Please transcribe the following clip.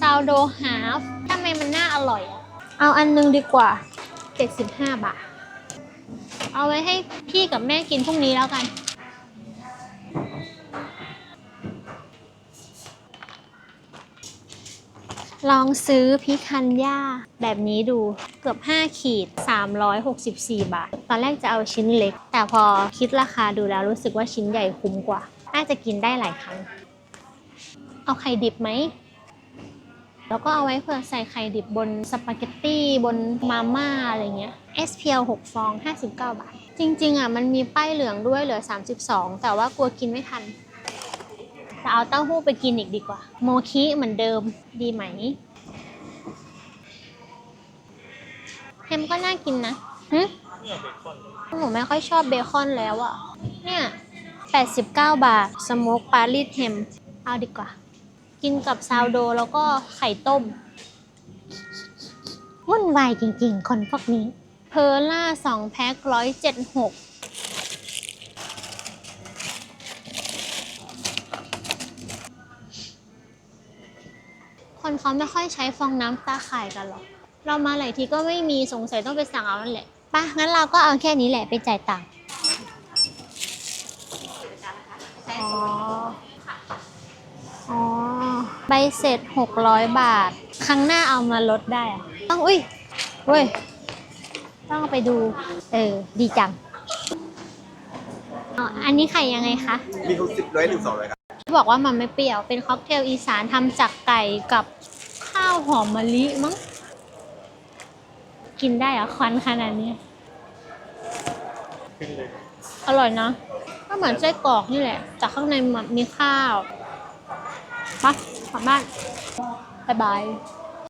ซาวโดฮาฟทำไมมันน่าอร่อยอะเอาอันนึงดีกว่า 75 บาท เอาไว้ให้พี่กับแม่กินพรุ่งนี้แล้วกัน ลองซื้อพิคันย่าแบบนี้ดูเกือบ 5 ขีด 364 บาท ตอนแรกจะเอาชิ้นเล็ก แต่พอคิดราคาดูแล้วรู้สึกว่าชิ้นใหญ่คุ้มกว่า น่าจะกินได้หลายครั้ง เอาไข่ดิบไหม แล้วก็เอาไว้เผื่อใส่ไข่ดิบบนสปาเกตตี้บนมาม่าอะไรเงี้ย SPL 6 ฟอง 59 บาท จริง ๆ อะ มันมีป้ายเหลืองด้วยเหลือ 32 แต่ว่ากลัวกินไม่ทันจะเอาเต้าหู้ไปกินอีกดีกว่า โมคิเหมือนเดิมดีไหมแฮมก็น่ากินนะหึหนูไม่ค่อยชอบเบคอนแล้วอะ เนี่ย 89 บาท สโมกปารีสแฮมเอาดีกว่า กินกับซาวโดแล้วก็ไข่ต้ม วุ่นวายจริงๆ คนพวกนี้ เพอร์ล่า2แพ็ค176คนเขาไม่ค่อยใช้ฟองน้ำตาข่ายกันหรอก เรามาหลายทีก็ไม่มีสงสัยต้องไปสั่งเอานั่นแหละป่ะงั้นเราก็เอาแค่นี้แหละไปจ่ายตังค์อ๋อ อ๋อ ใบเสร็จ 600 บาท ครั้งหน้าเอามาลดได้อะต้องอุ้ยเว้ย ต้องเอาไปดู เออ ดีจังอ๋ออันนี้ไข่ยังไงคะ มีทุกสิบร้อยหนึ่งสองเลยครับบอกว่ามันไม่เปรี้ยว เป็นค็อกเทลอีสานทำจากไก่กับข้าวหอมมะลิมั้ง กินได้เหรอควันขนาดนี้ อร่อยนะก็เหมือนไส้กรอกนี่แหละแต่ข้างในมันมีข้าวไปะ กลับบ้านบ๊ายบาย